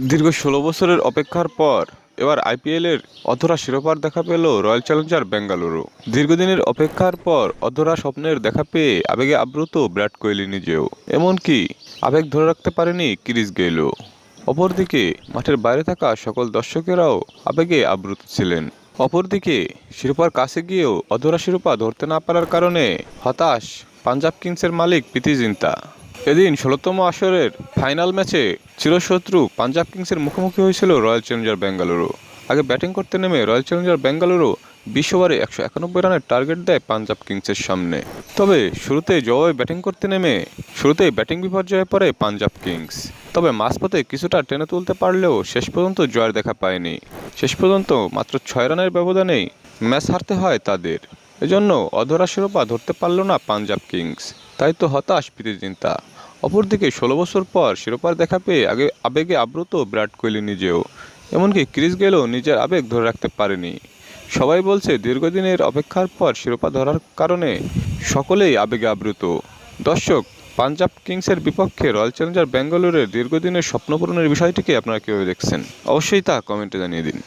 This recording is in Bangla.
দীর্ঘ ষোলো বছরের অপেক্ষার পর এবার আইপিএলের অধরা শিরোপার দেখা পেল রয়্যাল চ্যালেঞ্জার বেঙ্গালুরু। দীর্ঘদিনের অপেক্ষার পর অধরা স্বপ্নের দেখা পেয়ে আবেগে আপ্লুত বিরাট কোহলি নিজেও। এমনকি আবেগ ধরে রাখতে পারেনি ক্রিস গেইলও। অপরদিকে মাঠের বাইরে থাকা সকল দর্শকেরাও আবেগে আপ্লুত ছিলেন। অপরদিকে শিরোপার কাছে গিয়েও অধরা শিরোপা ধরতে না পারার কারণে হতাশ পাঞ্জাব কিংসের মালিক প্রীতি জিন্তা। এদিন ষোলোতম আসরের ফাইনাল ম্যাচে চিরশত্রু পাঞ্জাব কিংসের মুখোমুখি হয়েছিল রয়্যাল চ্যালেঞ্জার বেঙ্গালুরু। আগে ব্যাটিং করতে নেমে রয়্যাল চ্যালেঞ্জার বেঙ্গালুরু বিশ ওভারে একশো একানব্বই রানের টার্গেট দেয় পাঞ্জাব কিংসের সামনে। তবে শুরুতেই জবাবে ব্যাটিং করতে নেমে শুরুতেই ব্যাটিং বিপর্যয়ে পড়ে পাঞ্জাব কিংস। তবে মাঝপথে কিছুটা টেনে তুলতে পারলেও শেষ পর্যন্ত জয়ের দেখা পায়নি। শেষ পর্যন্ত মাত্র ছয় রানের ব্যবধানেই ম্যাচ হারতে হয় তাদের। এজন্য অধরা শিরোপা ধরতে পারল না পাঞ্জাব কিংস। তাই তো হতাশ প্রীতি চিন্তা অপরদিকে ষোলো বছর পর শিরোপার দেখা পেয়ে আগে আবেগে আপ্লুত বিরাট কোহলি নিজেও। এমনকি ক্রিস গেলও নিজের আবেগ ধরে রাখতে পারেনি। সবাই বলছে দীর্ঘদিনের অপেক্ষার পর শিরোপা ধরার কারণে সকলেই আবেগে আপ্লুত দর্শক, পাঞ্জাব কিংসের বিপক্ষে রয়্যাল চ্যালেঞ্জার বেঙ্গালুরুর দীর্ঘদিনের স্বপ্নপূরণের বিষয়টিকে আপনারা কীভাবে দেখছেন? অবশ্যই তা কমেন্টে জানিয়ে দিন।